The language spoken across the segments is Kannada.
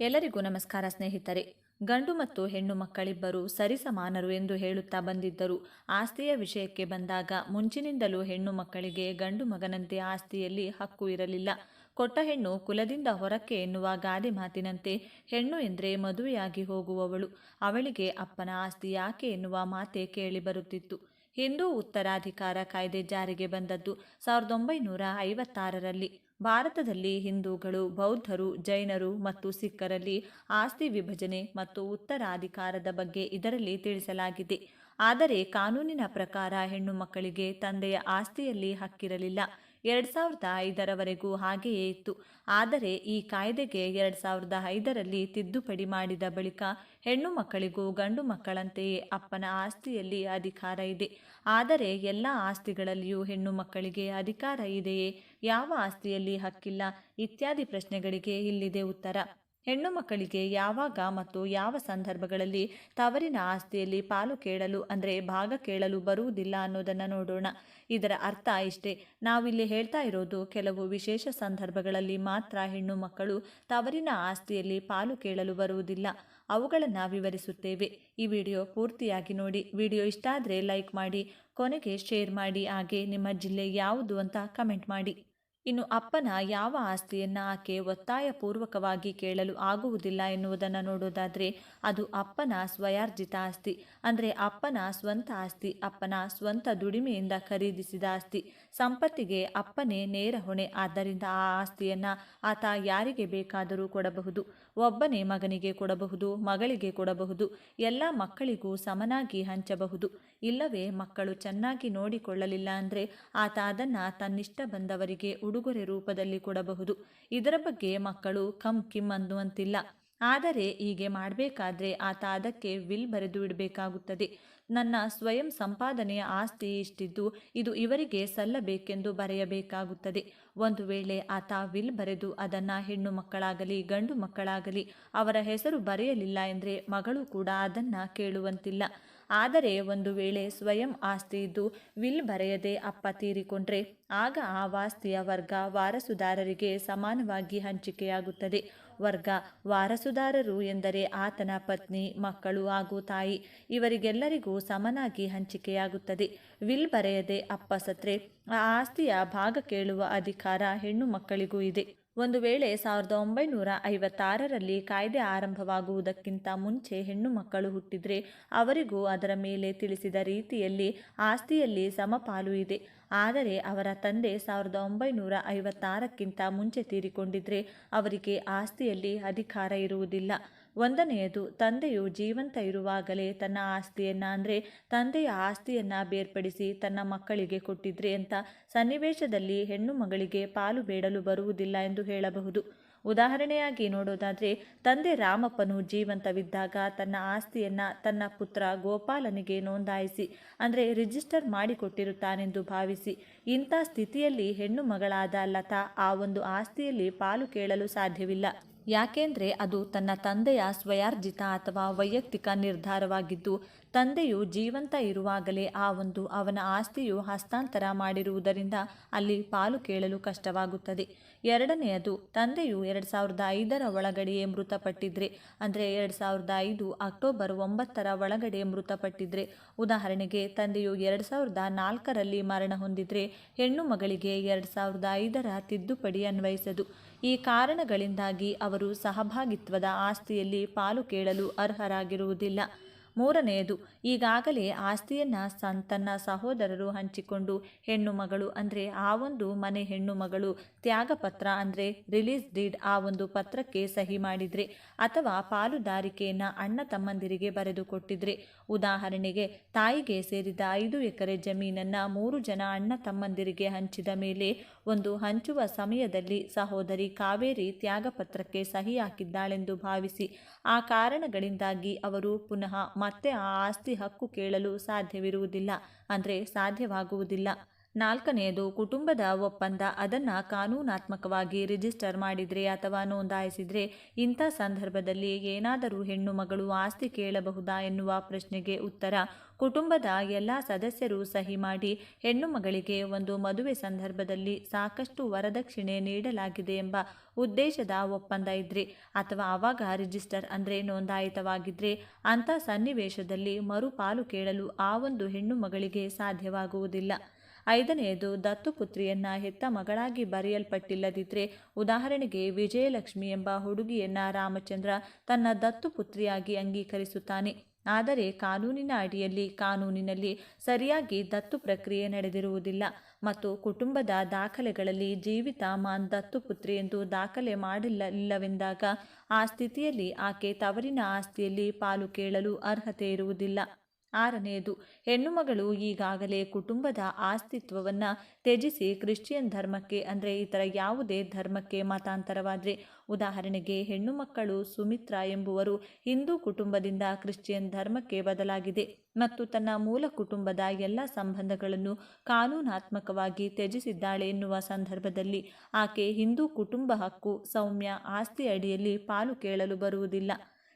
ಎಲ್ಲರಿಗೂ ನಮಸ್ಕಾರ ಸ್ನೇಹಿತರೆ. ಗಂಡು ಮತ್ತು ಹೆಣ್ಣು ಮಕ್ಕಳಿಬ್ಬರು ಸರಿಸಮಾನರು ಎಂದು ಹೇಳುತ್ತಾ ಬಂದಿದ್ದರು. ಆಸ್ತಿಯ ವಿಷಯಕ್ಕೆ ಬಂದಾಗ ಮುಂಚಿನಿಂದಲೂ ಹೆಣ್ಣು ಮಕ್ಕಳಿಗೆ ಗಂಡು ಮಗನಂತೆ ಆಸ್ತಿಯಲ್ಲಿ ಹಕ್ಕು ಇರಲಿಲ್ಲ. ಕೊಟ್ಟ ಹೆಣ್ಣು ಕುಲದಿಂದ ಹೊರಕ್ಕೆ ಎನ್ನುವ ಗಾದೆ ಮಾತಿನಂತೆ ಹೆಣ್ಣು ಎಂದರೆ ಮದುವೆಯಾಗಿ ಹೋಗುವವಳು. ಅವಳಿಗೆ ಅಪ್ಪನ ಆಸ್ತಿ ಯಾಕೆ ಎನ್ನುವ ಮಾತೆ ಕೇಳಿಬರುತ್ತಿತ್ತು ಹಿಂದೂ ಉತ್ತರಾಧಿಕಾರ ಕಾಯ್ದೆ ಜಾರಿಗೆ ಬಂದದ್ದು ಸಾವಿರದ ಒಂಬೈನೂರ ಐವತ್ತಾರರಲ್ಲಿ. ಭಾರತದಲ್ಲಿ ಹಿಂದೂಗಳು, ಬೌದ್ಧರು, ಜೈನರು ಮತ್ತು ಸಿಖ್ಖರಲ್ಲಿ ಆಸ್ತಿ ವಿಭಜನೆ ಮತ್ತು ಉತ್ತರಾಧಿಕಾರದ ಬಗ್ಗೆ ಇದರಲ್ಲಿ ತಿಳಿಸಲಾಗಿದೆ. ಆದರೆ ಕಾನೂನಿನ ಪ್ರಕಾರ ಹೆಣ್ಣು ಮಕ್ಕಳಿಗೆ ತಂದೆಯ ಆಸ್ತಿಯಲ್ಲಿ ಹಕ್ಕಿರಲಿಲ್ಲ. ಎರಡು ಸಾವಿರದ ಐದರವರೆಗೂ ಹಾಗೆಯೇ ಇತ್ತು. ಆದರೆ ಈ ಕಾಯ್ದೆಗೆ ಎರಡು ಸಾವಿರದ ಐದರಲ್ಲಿ ತಿದ್ದುಪಡಿ ಮಾಡಿದ ಬಳಿಕ ಹೆಣ್ಣು ಮಕ್ಕಳಿಗೂ ಗಂಡು ಮಕ್ಕಳಂತೆಯೇ ಅಪ್ಪನ ಆಸ್ತಿಯಲ್ಲಿ ಅಧಿಕಾರ ಇದೆ. ಆದರೆ ಎಲ್ಲ ಆಸ್ತಿಗಳಲ್ಲಿಯೂ ಹೆಣ್ಣು ಮಕ್ಕಳಿಗೆ ಅಧಿಕಾರ ಇದೆಯೇ? ಯಾವ ಆಸ್ತಿಯಲ್ಲಿ ಹಕ್ಕಿಲ್ಲ ಇತ್ಯಾದಿ ಪ್ರಶ್ನೆಗಳಿಗೆ ಇಲ್ಲಿದೆ ಉತ್ತರ. ಹೆಣ್ಣು ಮಕ್ಕಳಿಗೆ ಯಾವಾಗ ಮತ್ತು ಯಾವ ಸಂದರ್ಭಗಳಲ್ಲಿ ತವರಿನ ಆಸ್ತಿಯಲ್ಲಿ ಪಾಲು ಕೇಳಲು ಅಂದರೆ ಭಾಗ ಕೇಳಲು ಬರುವುದಿಲ್ಲ ಅನ್ನೋದನ್ನು ನೋಡೋಣ. ಇದರ ಅರ್ಥ ಇಷ್ಟೇ. ನಾವಿಲ್ಲಿ ಹೇಳ್ತಾ ಇರೋದು ಕೆಲವು ವಿಶೇಷ ಸಂದರ್ಭಗಳಲ್ಲಿ ಮಾತ್ರ ಹೆಣ್ಣು ಮಕ್ಕಳು ತವರಿನ ಆಸ್ತಿಯಲ್ಲಿ ಪಾಲು ಕೇಳಲು ಬರುವುದಿಲ್ಲ. ಅವುಗಳನ್ನು ವಿವರಿಸುತ್ತೇವೆ. ಈ ವಿಡಿಯೋ ಪೂರ್ತಿಯಾಗಿ ನೋಡಿ. ವಿಡಿಯೋ ಇಷ್ಟ ಆದರೆ ಲೈಕ್ ಮಾಡಿ, ಕೊನೆಗೆ ಶೇರ್ ಮಾಡಿ. ಹಾಗೆ ನಿಮ್ಮ ಜಿಲ್ಲೆ ಯಾವುದು ಅಂತ ಕಮೆಂಟ್ ಮಾಡಿ. ಇನ್ನು ಅಪ್ಪನ ಯಾವ ಆಸ್ತಿಯನ್ನ ಆಕೆ ಒತ್ತಾಯಪೂರ್ವಕವಾಗಿ ಕೇಳಲು ಆಗುವುದಿಲ್ಲ ಎನ್ನುವುದನ್ನು ನೋಡೋದಾದರೆ ಅದು ಅಪ್ಪನ ಸ್ವಯಾರ್ಜಿತ ಆಸ್ತಿ. ಅಂದರೆ ಅಪ್ಪನ ಸ್ವಂತ ಆಸ್ತಿ, ಅಪ್ಪನ ಸ್ವಂತ ದುಡಿಮೆಯಿಂದ ಖರೀದಿಸಿದ ಆಸ್ತಿ. ಸಂಪತ್ತಿಗೆ ಅಪ್ಪನೇ ನೇರ ಹೊಣೆ. ಆದ್ದರಿಂದ ಆ ಆಸ್ತಿಯನ್ನು ಆತ ಯಾರಿಗೆ ಬೇಕಾದರೂ ಕೊಡಬಹುದು? ಒಬ್ಬನೇ ಮಗನಿಗೆ ಕೊಡಬಹುದು, ಮಗಳಿಗೆ ಕೊಡಬಹುದು, ಎಲ್ಲ ಮಕ್ಕಳಿಗೂ ಸಮನಾಗಿ ಹಂಚಬಹುದು. ಇಲ್ಲವೇ ಮಕ್ಕಳು ಚೆನ್ನಾಗಿ ನೋಡಿಕೊಳ್ಳಲಿಲ್ಲ ಅಂದರೆ ಆತ ಅದನ್ನು ತನ್ನಿಷ್ಟ ಬಂದವರಿಗೆ ಉಡುಗೊರೆ ರೂಪದಲ್ಲಿ ಕೊಡಬಹುದು. ಇದರ ಬಗ್ಗೆ ಮಕ್ಕಳು ಕಮ್ ಕಿಮ್ ಅನ್ನುವಂತಿಲ್ಲ. ಆದರೆ ಹೀಗೆ ಮಾಡಬೇಕಾದ್ರೆ ಆತ ಅದಕ್ಕೆ ವಿಲ್ ಬರೆದು ಇಡಬೇಕಾಗುತ್ತದೆ. ನನ್ನ ಸ್ವಯಂ ಸಂಪಾದನೆಯ ಆಸ್ತಿ ಇಷ್ಟಿದ್ದು, ಇದು ಇವರಿಗೆ ಸಲ್ಲಬೇಕೆಂದು ಬರೆಯಬೇಕಾಗುತ್ತದೆ. ಒಂದು ವೇಳೆ ಆತ ವಿಲ್ ಬರೆದು ಅದನ್ನು ಹೆಣ್ಣು ಮಕ್ಕಳಾಗಲಿ, ಗಂಡು ಮಕ್ಕಳಾಗಲಿ ಅವರ ಹೆಸರು ಬರೆಯಲಿಲ್ಲ ಎಂದರೆ ಮಗಳು ಕೂಡ ಅದನ್ನು ಕೇಳುವಂತಿಲ್ಲ. ಆದರೆ ಒಂದು ವೇಳೆ ಸ್ವಯಂ ಆಸ್ತಿ ಇದ್ದು ವಿಲ್ ಬರೆಯದೆ ಅಪ್ಪ ತೀರಿಕೊಂಡ್ರೆ, ಆಗ ಆ ವಾಸ್ತಿಯ ವರ್ಗ ವಾರಸುದಾರರಿಗೆ ಸಮಾನವಾಗಿ ಹಂಚಿಕೆಯಾಗುತ್ತದೆ. ವರ್ಗ. ವಾರಸುದಾರರು ಎಂದರೆ ಆತನ ಪತ್ನಿ, ಮಕ್ಕಳು ಹಾಗೂ ತಾಯಿ. ಇವರಿಗೆಲ್ಲರಿಗೂ ಸಮನಾಗಿ ಹಂಚಿಕೆಯಾಗುತ್ತದೆ. ವಿಲ್ ಬರೆಯದೆ ಅಪ್ಪ ಸತ್ರೆ. ಆ ಆಸ್ತಿಯ ಭಾಗ ಕೇಳುವ ಅಧಿಕಾರ ಹೆಣ್ಣು ಮಕ್ಕಳಿಗೂ ಇದೆ. ಒಂದು ವೇಳೆ ಸಾವಿರದ ಒಂಬೈನೂರ ಐವತ್ತಾರರಲ್ಲಿ ಕಾಯ್ದೆ ಆರಂಭವಾಗುವುದಕ್ಕಿಂತ ಮುಂಚೆ ಹೆಣ್ಣು ಮಕ್ಕಳು ಹುಟ್ಟಿದರೆ ಅವರಿಗೂ ಅದರ ಮೇಲೆ ತಿಳಿಸಿದ ರೀತಿಯಲ್ಲಿ ಆಸ್ತಿಯಲ್ಲಿ ಸಮಪಾಲು ಇದೆ. ಆದರೆ ಅವರ ತಂದೆ ಸಾವಿರದ ಒಂಬೈನೂರ ಐವತ್ತಾರಕ್ಕಿಂತ ಮುಂಚೆ ತೀರಿಕೊಂಡಿದ್ರೆ ಅವರಿಗೆ ಆಸ್ತಿಯಲ್ಲಿ ಅಧಿಕಾರ ಇರುವುದಿಲ್ಲ. ಒಂದನೆಯದು, ತಂದೆಯು ಜೀವಂತ ಇರುವಾಗಲೇ ತನ್ನ ಆಸ್ತಿಯನ್ನು, ಅಂದರೆ ತಂದೆಯ ಆಸ್ತಿಯನ್ನು ಬೇರ್ಪಡಿಸಿ ತನ್ನ ಮಕ್ಕಳಿಗೆ ಕೊಟ್ಟಿದ್ರೆ ಅಂತ ಸನ್ನಿವೇಶದಲ್ಲಿ ಹೆಣ್ಣು ಮಗಳಿಗೆ ಪಾಲು ಬೇಡಲು ಬರುವುದಿಲ್ಲ ಎಂದು ಹೇಳಬಹುದು. ಉದಾಹರಣೆಯಾಗಿ ನೋಡೋದಾದರೆ, ತಂದೆ ರಾಮಪ್ಪನು ಜೀವಂತವಿದ್ದಾಗ ತನ್ನ ಆಸ್ತಿಯನ್ನು ತನ್ನ ಪುತ್ರ ಗೋಪಾಲನಿಗೆ ನೋಂದಾಯಿಸಿ, ಅಂದರೆ ರಿಜಿಸ್ಟರ್ ಮಾಡಿಕೊಟ್ಟಿರುತ್ತಾನೆಂದು ಭಾವಿಸಿ, ಇಂಥ ಸ್ಥಿತಿಯಲ್ಲಿ ಹೆಣ್ಣು ಮಗಳಾದ ಲತಾ ಆ ಒಂದು ಆಸ್ತಿಯಲ್ಲಿ ಪಾಲು ಕೇಳಲು ಸಾಧ್ಯವಿಲ್ಲ. ಯಾಕೆಂದರೆ ಅದು ತನ್ನ ತಂದೆಯ ಸ್ವಯಾರ್ಜಿತ ಅಥವಾ ವೈಯಕ್ತಿಕ ನಿರ್ಧಾರವಾಗಿದ್ದು, ತಂದೆಯು ಜೀವಂತ ಇರುವಾಗಲೇ ಆ ಒಂದು ಅವನ ಆಸ್ತಿಯು ಹಸ್ತಾಂತರ ಮಾಡಿರುವುದರಿಂದ ಅಲ್ಲಿ ಪಾಲು ಕೇಳಲು ಕಷ್ಟವಾಗುತ್ತದೆ. ಎರಡನೆಯದು, ತಂದೆಯು ಎರಡು ಸಾವಿರದ ಐದರ ಒಳಗಡೆಯೇ ಮೃತಪಟ್ಟಿದ್ರೆ, ಅಂದರೆ ಎರಡು ಸಾವಿರದ ಐದು ಅಕ್ಟೋಬರ್ ಒಂಬತ್ತರ ಒಳಗಡೆ ಮೃತಪಟ್ಟಿದ್ರೆ, ಉದಾಹರಣೆಗೆ ತಂದೆಯು ಎರಡು ಸಾವಿರದ ನಾಲ್ಕರಲ್ಲಿ ಮರಣ ಹೊಂದಿದ್ರೆ, ಹೆಣ್ಣು ಮಗಳಿಗೆ ಎರಡು ಸಾವಿರದ ಐದರ ತಿದ್ದುಪಡಿ ಅನ್ವಯಿಸದು. ಈ ಕಾರಣಗಳಿಂದಾಗಿ ಅವರು ಸಹಭಾಗಿತ್ವದ ಆಸ್ತಿಯಲ್ಲಿ ಪಾಲು ಕೇಳಲು ಅರ್ಹರಾಗಿರುವುದಿಲ್ಲ. ಮೂರನೆಯದು, ಈಗಾಗಲೇ ಆಸ್ತಿಯನ್ನು ಸನ್, ತನ್ನ ಸಹೋದರರು ಹಂಚಿಕೊಂಡು ಹೆಣ್ಣು ಮಗಳು ಅಂದರೆ ಆ ಒಂದು ಮನೆ ಹೆಣ್ಣು ಮಗಳು ತ್ಯಾಗಪತ್ರ ಅಂದರೆ ರಿಲೀಸ್ ಡೀಡ್ ಆ ಒಂದು ಪತ್ರಕ್ಕೆ ಸಹಿ ಮಾಡಿದರೆ ಅಥವಾ ಪಾಲುದಾರಿಕೆಯನ್ನು ಅಣ್ಣ ತಮ್ಮಂದಿರಿಗೆ ಬರೆದು ಕೊಟ್ಟಿದ್ರೆ. ಉದಾಹರಣೆಗೆ, ತಾಯಿಗೆ ಸೇರಿದ ಐದು ಎಕರೆ ಜಮೀನನ್ನು ಮೂರು ಜನ ಅಣ್ಣ ತಮ್ಮಂದಿರಿಗೆ ಹಂಚಿದ ಮೇಲೆ ಒಂದು ಹಂಚುವ ಸಮಯದಲ್ಲಿ ಸಹೋದರಿ ಕಾವೇರಿ ತ್ಯಾಗಪತ್ರಕ್ಕೆ ಸಹಿ ಹಾಕಿದ್ದಾಳೆಂದು ಭಾವಿಸಿ, ಆ ಕಾರಣಗಳಿಂದಾಗಿ ಅವರು ಪುನಃ ಮತ್ತೆ ಆ ಆಸ್ತಿ ಹಕ್ಕು ಕೇಳಲು ಸಾಧ್ಯವಿರುವುದಿಲ್ಲ. ಅಂದರೆ ಸಾಧ್ಯವಾಗುವುದಿಲ್ಲ. ನಾಲ್ಕನೆಯದು, ಕುಟುಂಬದ ಒಪ್ಪಂದ. ಅದನ್ನು ಕಾನೂನಾತ್ಮಕವಾಗಿ ರಿಜಿಸ್ಟರ್ ಮಾಡಿದರೆ ಅಥವಾ ನೋಂದಾಯಿಸಿದರೆ ಇಂಥ ಸಂದರ್ಭದಲ್ಲಿ ಏನಾದರೂ ಹೆಣ್ಣು ಮಗಳು ಆಸ್ತಿ ಕೇಳಬಹುದಾ ಎನ್ನುವ ಪ್ರಶ್ನೆಗೆ ಉತ್ತರ. ಕುಟುಂಬದ ಎಲ್ಲ ಸದಸ್ಯರು ಸಹಿ ಮಾಡಿ ಹೆಣ್ಣು ಮಗಳಿಗೆ ಒಂದು ಮದುವೆ ಸಂದರ್ಭದಲ್ಲಿ ಸಾಕಷ್ಟು ವರದಕ್ಷಿಣೆ ನೀಡಲಾಗಿದೆ ಎಂಬ ಉದ್ದೇಶದ ಒಪ್ಪಂದ ಇದ್ರೆ ಅಥವಾ ಆವಾಗ ರಿಜಿಸ್ಟರ್ ಅಂದರೆ ನೋಂದಾಯಿತವಾಗಿದ್ರೆ ಅಂಥ ಸನ್ನಿವೇಶದಲ್ಲಿ ಮರುಪಾಲು ಕೇಳಲು ಆ ಒಂದು ಹೆಣ್ಣು ಮಗಳಿಗೆ ಸಾಧ್ಯವಾಗುವುದಿಲ್ಲ. ಐದನೆಯದು ದತ್ತುಪುತ್ರಿಯನ್ನ ಹೆತ್ತ ಮಗಳಾಗಿ ಬರೆಯಲ್ಪಟ್ಟಿಲ್ಲದಿದ್ದರೆ ಉದಾಹರಣೆಗೆ ವಿಜಯಲಕ್ಷ್ಮಿ ಎಂಬ ಹುಡುಗಿಯನ್ನ ರಾಮಚಂದ್ರ ತನ್ನ ದತ್ತುಪುತ್ರಿಯಾಗಿ ಅಂಗೀಕರಿಸುತ್ತಾನೆ. ಆದರೆ ಕಾನೂನಿನ ಅಡಿಯಲ್ಲಿ ಕಾನೂನಿನಲ್ಲಿ ಸರಿಯಾಗಿ ದತ್ತು ಪ್ರಕ್ರಿಯೆ ನಡೆದಿರುವುದಿಲ್ಲ ಮತ್ತು ಕುಟುಂಬದ ದಾಖಲೆಗಳಲ್ಲಿ ಜೀವಿತ ಮಾನ್ ದತ್ತುಪುತ್ರಿ ಎಂದು ದಾಖಲೆ ಮಾಡಿಲ್ಲ, ಇಲ್ಲವೆಂದಾಗ ಆ ಸ್ಥಿತಿಯಲ್ಲಿ ಆಕೆ ತವರಿನ ಆಸ್ತಿಯಲ್ಲಿ ಪಾಲು ಕೇಳಲು ಅರ್ಹತೆ ಇರುವುದಿಲ್ಲ. ಆರನೆಯದು, ಹೆಣ್ಣುಮಗಳು ಈಗಾಗಲೇ ಕುಟುಂಬದ ಅಸ್ತಿತ್ವವನ್ನು ತ್ಯಜಿಸಿ ಕ್ರಿಶ್ಚಿಯನ್ ಧರ್ಮಕ್ಕೆ, ಅಂದರೆ ಇತರ ಯಾವುದೇ ಧರ್ಮಕ್ಕೆ ಮತಾಂತರವಾದರೆ. ಉದಾಹರಣೆಗೆ ಹೆಣ್ಣು ಮಕ್ಕಳು ಸುಮಿತ್ರಾ ಎಂಬುವರು ಹಿಂದೂ ಕುಟುಂಬದಿಂದ ಕ್ರಿಶ್ಚಿಯನ್ ಧರ್ಮಕ್ಕೆ ಬದಲಾಗಿದೆ ಮತ್ತು ತನ್ನ ಮೂಲ ಕುಟುಂಬದ ಎಲ್ಲ ಸಂಬಂಧಗಳನ್ನು ಕಾನೂನಾತ್ಮಕವಾಗಿ ತ್ಯಜಿಸಿದ್ದಾಳೆ ಎನ್ನುವ ಸಂದರ್ಭದಲ್ಲಿ ಆಕೆ ಹಿಂದೂ ಕುಟುಂಬ ಹಕ್ಕು, ಸೌಮ್ಯ ಆಸ್ತಿ ಅಡಿಯಲ್ಲಿ ಪಾಲು ಕೇಳಲು ಬರುವುದಿಲ್ಲ.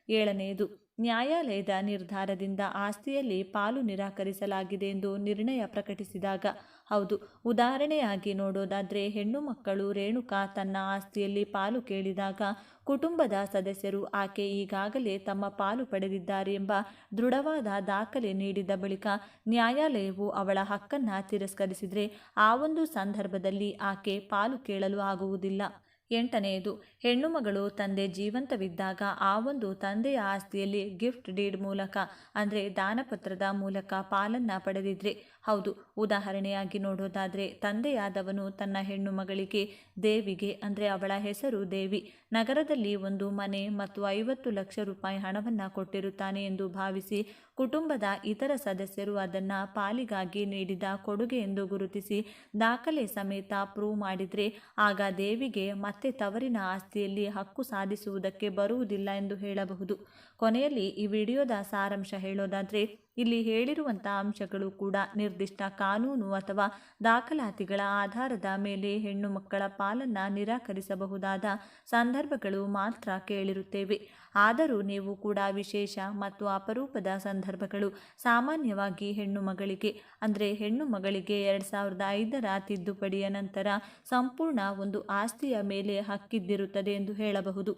ಏಳನೆಯದು, ನ್ಯಾಯಾಲಯದ ನಿರ್ಧಾರದಿಂದ ಆಸ್ತಿಯಲ್ಲಿ ಪಾಲು ನಿರಾಕರಿಸಲಾಗಿದೆ ಎಂದು ನಿರ್ಣಯ ಪ್ರಕಟಿಸಿದಾಗ, ಹೌದು, ಉದಾಹರಣೆಯಾಗಿ ನೋಡೋದಾದರೆ ಹೆಣ್ಣು ಮಕ್ಕಳು ರೇಣುಕಾ ತನ್ನ ಆಸ್ತಿಯಲ್ಲಿ ಪಾಲು ಕೇಳಿದಾಗ ಕುಟುಂಬದ ಸದಸ್ಯರು ಆಕೆ ಈಗಾಗಲೇ ತಮ್ಮ ಪಾಲು ಪಡೆದಿದ್ದಾರೆ ಎಂಬ ದೃಢವಾದ ದಾಖಲೆ ನೀಡಿದ ಬಳಿಕ ನ್ಯಾಯಾಲಯವು ಅವಳ ಹಕ್ಕನ್ನು ತಿರಸ್ಕರಿಸಿದರೆ ಆ ಒಂದು ಸಂದರ್ಭದಲ್ಲಿ ಆಕೆ ಪಾಲು ಕೇಳಲು ಆಗುವುದಿಲ್ಲ. ಎಂಟನೆಯದು, ಹೆಣ್ಣು ಮಗಳು ತಂದೆ ಜೀವಂತವಿದ್ದಾಗ ಆ ಒಂದು ತಂದೆಯ ಆಸ್ತಿಯಲ್ಲಿ ಗಿಫ್ಟ್ ಡೀಡ್ ಮೂಲಕ, ಅಂದರೆ ದಾನಪತ್ರದ ಮೂಲಕ ಪಾಲನ್ನು ಪಡೆದಿದ್ರೆ ಹೌದು, ಉದಾಹರಣೆಯಾಗಿ ನೋಡೋದಾದರೆ, ತಂದೆಯಾದವನು ತನ್ನ ಹೆಣ್ಣು ಮಗಳಿಗೆ ದೇವಿಗೆ, ಅಂದರೆ ಅವಳ ಹೆಸರು ದೇವಿ, ನಗರದಲ್ಲಿ ಒಂದು ಮನೆ ಮತ್ತು ಐವತ್ತು ಲಕ್ಷ ರೂಪಾಯಿ ಹಣವನ್ನು ಕೊಟ್ಟಿರುತ್ತಾನೆ ಎಂದು ಭಾವಿಸಿ ಕುಟುಂಬದ ಇತರ ಸದಸ್ಯರು ಅದನ್ನು ಪಾಲಿಗಾಗಿ ನೀಡಿದ ಕೊಡುಗೆ ಎಂದು ಗುರುತಿಸಿ ದಾಖಲೆ ಸಮೇತ ಪ್ರೂವ್ ಮಾಡಿದರೆ, ಆಗ ದೇವಿಗೆ ಮತ್ತೆ ತವರಿನ ಆಸ್ತಿಯಲ್ಲಿ ಹಕ್ಕು ಸಾಧಿಸುವುದಕ್ಕೆ ಬರುವುದಿಲ್ಲ ಎಂದು ಹೇಳಬಹುದು. ಕೊನೆಯಲ್ಲಿ ಈ ವಿಡಿಯೋದ ಸಾರಾಂಶ ಹೇಳೋದಾದರೆ ಇಲ್ಲಿ ಹೇಳಿರುವಂಥ ಅಂಶಗಳು ಕೂಡ ನಿರ್ದಿಷ್ಟ ಕಾನೂನು ಅಥವಾ ದಾಖಲಾತಿಗಳ ಆಧಾರದ ಮೇಲೆ ಹೆಣ್ಣು ಮಕ್ಕಳ ಪಾಲನ್ನು ನಿರಾಕರಿಸಬಹುದಾದ ಸಂದರ್ಭಗಳು ಮಾತ್ರ ಕೇಳಿರುತ್ತೇವೆ. ಆದರೂ ನೀವು ಕೂಡ ವಿಶೇಷ ಮತ್ತು ಅಪರೂಪದ ಸಂದರ್ಭಗಳು ಸಾಮಾನ್ಯವಾಗಿ ಹೆಣ್ಣು ಮಗಳಿಗೆ, ಅಂದರೆ ಹೆಣ್ಣು ಮಗಳಿಗೆ ಎರಡು ಸಾವಿರದ ಐದರ ತಿದ್ದುಪಡಿಯ ನಂತರ ಸಂಪೂರ್ಣ ಒಂದು ಆಸ್ತಿಯ ಮೇಲೆ ಹಕ್ಕಿದ್ದಿರುತ್ತದೆ ಎಂದು ಹೇಳಬಹುದು.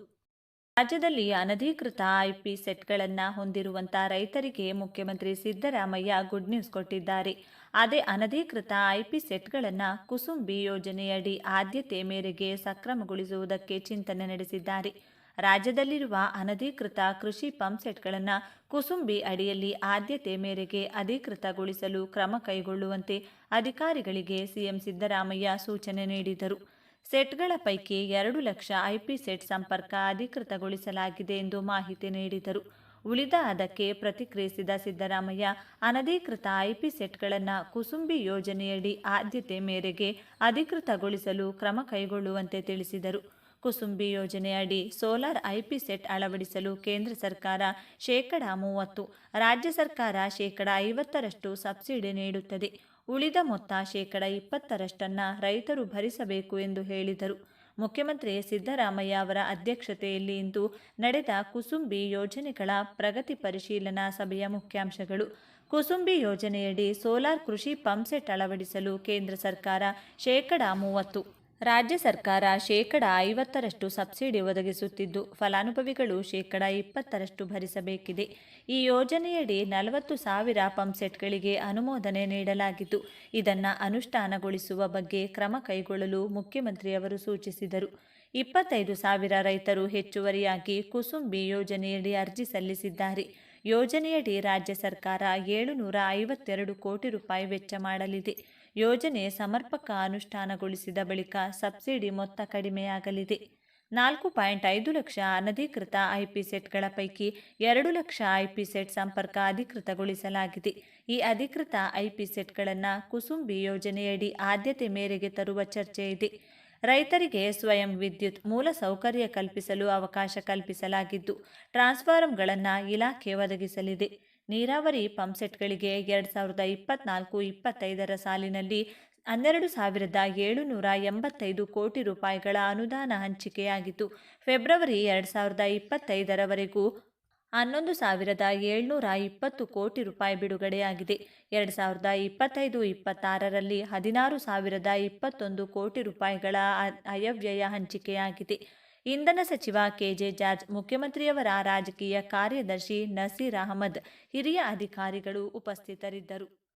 ರಾಜ್ಯದಲ್ಲಿ ಅನಧಿಕೃತ ಐಪಿ ಸೆಟ್ಗಳನ್ನು ಹೊಂದಿರುವಂಥ ರೈತರಿಗೆ ಮುಖ್ಯಮಂತ್ರಿ ಸಿದ್ದರಾಮಯ್ಯ ಗುಡ್ ನ್ಯೂಸ್ ಕೊಟ್ಟಿದ್ದಾರೆ. ಅದೇ ಅನಧಿಕೃತ ಐಪಿ ಸೆಟ್ಗಳನ್ನು ಕುಸುಂಬಿ ಯೋಜನೆಯಡಿ ಆದ್ಯತೆ ಮೇರೆಗೆ ಸಕ್ರಮಗೊಳಿಸುವುದಕ್ಕೆ ಚಿಂತನೆ ನಡೆಸಿದ್ದಾರೆ. ರಾಜ್ಯದಲ್ಲಿರುವ ಅನಧಿಕೃತ ಕೃಷಿ ಪಂಪ್ ಸೆಟ್ಗಳನ್ನು ಕುಸುಂಬಿ ಅಡಿಯಲ್ಲಿ ಆದ್ಯತೆ ಮೇರೆಗೆ ಅಧಿಕೃತಗೊಳಿಸಲು ಕ್ರಮ ಕೈಗೊಳ್ಳುವಂತೆ ಅಧಿಕಾರಿಗಳಿಗೆ ಸಿಎಂ ಸಿದ್ದರಾಮಯ್ಯ ಸೂಚನೆ ನೀಡಿದರು. ಸೆಟ್ಗಳ ಪೈಕಿ ಎರಡು ಲಕ್ಷ ಐಪಿ ಸೆಟ್ ಸಂಪರ್ಕ ಅಧಿಕೃತಗೊಳಿಸಲಾಗಿದೆ ಎಂದು ಮಾಹಿತಿ ನೀಡಿದರು. ಉಳಿದ ಅದಕ್ಕೆ ಪ್ರತಿಕ್ರಿಯಿಸಿದ ಸಿದ್ದರಾಮಯ್ಯ, ಅನಧಿಕೃತ ಐಪಿ ಸೆಟ್ಗಳನ್ನು ಕುಸುಂಬಿ ಯೋಜನೆಯಡಿ ಆದ್ಯತೆ ಮೇರೆಗೆ ಅಧಿಕೃತಗೊಳಿಸಲು ಕ್ರಮ ಕೈಗೊಳ್ಳುವಂತೆ ತಿಳಿಸಿದರು. ಕುಸುಂಬಿ ಯೋಜನೆಯಡಿ ಸೋಲಾರ್ ಐಪಿ ಸೆಟ್ ಅಳವಡಿಸಲು ಕೇಂದ್ರ ಸರ್ಕಾರ ಶೇಕಡ ಮೂವತ್ತು, ರಾಜ್ಯ ಸರ್ಕಾರ ಶೇಕಡ ಐವತ್ತರಷ್ಟು ಸಬ್ಸಿಡಿ ನೀಡುತ್ತದೆ. ಉಳಿದ ಮೊತ್ತ ಶೇಕಡ ಇಪ್ಪತ್ತರಷ್ಟನ್ನು ರೈತರು ಭರಿಸಬೇಕು ಎಂದು ಹೇಳಿದರು. ಮುಖ್ಯಮಂತ್ರಿ ಸಿದ್ದರಾಮಯ್ಯ ಅವರ ಅಧ್ಯಕ್ಷತೆಯಲ್ಲಿ ಇಂದು ನಡೆದ ಕುಸುಂಬಿ ಯೋಜನೆಗಳ ಪ್ರಗತಿ ಪರಿಶೀಲನಾ ಸಭೆಯ ಮುಖ್ಯಾಂಶಗಳು. ಕುಸುಂಬಿ ಯೋಜನೆಯಡಿ ಸೋಲಾರ್ ಕೃಷಿ ಪಂಪ್ಸೆಟ್ ಅಳವಡಿಸಲು ಕೇಂದ್ರ ಸರ್ಕಾರ ಶೇಕಡ ಮೂವತ್ತು ರಾಜ್ಯ ಸರ್ಕಾರ ಶೇಕಡ ಐವತ್ತರಷ್ಟು ಸಬ್ಸಿಡಿ ಒದಗಿಸುತ್ತಿದ್ದು, ಫಲಾನುಭವಿಗಳು ಶೇಕಡ ಇಪ್ಪತ್ತರಷ್ಟು ಭರಿಸಬೇಕಿದೆ. ಈ ಯೋಜನೆಯಡಿ ನಲವತ್ತು ಸಾವಿರ ಪಂಪ್ಸೆಟ್ಗಳಿಗೆ ಅನುಮೋದನೆ ನೀಡಲಾಗಿದ್ದು, ಇದನ್ನು ಅನುಷ್ಠಾನಗೊಳಿಸುವ ಬಗ್ಗೆ ಕ್ರಮ ಕೈಗೊಳ್ಳಲು ಮುಖ್ಯಮಂತ್ರಿಯವರು ಸೂಚಿಸಿದರು. ಇಪ್ಪತ್ತೈದು ಸಾವಿರ ರೈತರು ಹೆಚ್ಚುವರಿಯಾಗಿ ಕುಸುಂಬಿ ಯೋಜನೆಯಡಿ ಅರ್ಜಿ ಸಲ್ಲಿಸಿದ್ದಾರೆ. ಯೋಜನೆಯಡಿ ರಾಜ್ಯ ಸರ್ಕಾರ ಏಳುನೂರ ಐವತ್ತೆರಡು ಕೋಟಿ ರೂಪಾಯಿ ವೆಚ್ಚ ಮಾಡಲಿದೆ. ಯೋಜನೆ ಸಮರ್ಪಕ ಅನುಷ್ಠಾನಗೊಳಿಸಿದ ಬಳಿಕ ಸಬ್ಸಿಡಿ ಮೊತ್ತ ಕಡಿಮೆಯಾಗಲಿದೆ. ನಾಲ್ಕು ಪಾಯಿಂಟ್ ಐದು ಲಕ್ಷ ಅನಧಿಕೃತ ಐಪಿ ಸೆಟ್ಗಳ ಪೈಕಿ ಎರಡು ಲಕ್ಷ ಐಪಿ ಸೆಟ್ ಸಂಪರ್ಕ ಅಧಿಕೃತಗೊಳಿಸಲಾಗಿದೆ. ಈ ಅಧಿಕೃತ ಐಪಿ ಸೆಟ್ಗಳನ್ನು ಕುಸುಂಬಿ ಯೋಜನೆಯಡಿ ಆದ್ಯತೆ ಮೇರೆಗೆ ತರುವ ಚರ್ಚೆ ಇದೆ. ರೈತರಿಗೆ ಸ್ವಯಂ ವಿದ್ಯುತ್ ಮೂಲ ಸೌಕರ್ಯ ಕಲ್ಪಿಸಲು ಅವಕಾಶ ಕಲ್ಪಿಸಲಾಗಿದ್ದು, ಟ್ರಾನ್ಸ್ಫಾರಂಗಳನ್ನು ಇಲಾಖೆ ಒದಗಿಸಲಿದೆ. ನೀರಾವರಿ ಪಂಪ್ಸೆಟ್ಗಳಿಗೆ ಎರಡು ಸಾವಿರದ ಇಪ್ಪತ್ನಾಲ್ಕು, ಇಪ್ಪತ್ತೈದರ ಸಾಲಿನಲ್ಲಿ ಹನ್ನೆರಡು ಸಾವಿರದ ಏಳುನೂರ ಎಂಬತ್ತೈದು ಕೋಟಿ ರೂಪಾಯಿಗಳ ಅನುದಾನ ಹಂಚಿಕೆಯಾಗಿತ್ತು. ಫೆಬ್ರವರಿ ಎರಡು ಸಾವಿರದ ಇಪ್ಪತ್ತೈದರವರೆಗೂ ಹನ್ನೊಂದು ಸಾವಿರದ ಏಳ್ನೂರ ಇಪ್ಪತ್ತು ಕೋಟಿ ರೂಪಾಯಿ ಬಿಡುಗಡೆಯಾಗಿದೆ. ಎರಡು ಸಾವಿರದ ಇಪ್ಪತ್ತೈದು, ಇಪ್ಪತ್ತಾರರಲ್ಲಿ ಹದಿನಾರು ಸಾವಿರದ ಇಪ್ಪತ್ತೊಂದು ಕೋಟಿ ರೂಪಾಯಿಗಳ ಅಯವ್ಯಯ ಹಂಚಿಕೆಯಾಗಿದೆ. ಇಂಧನ ಸಚಿವ ಕೆಜೆ ಜಾರ್ಜ್ ಮುಖ್ಯಮಂತ್ರಿಯವರ ರಾಜಕೀಯ ಕಾರ್ಯದರ್ಶಿ ನಸೀರ್ ಅಹಮದ್ ಹಿರಿಯ ಅಧಿಕಾರಿಗಳು ಉಪಸ್ಥಿತರಿದ್ದರು.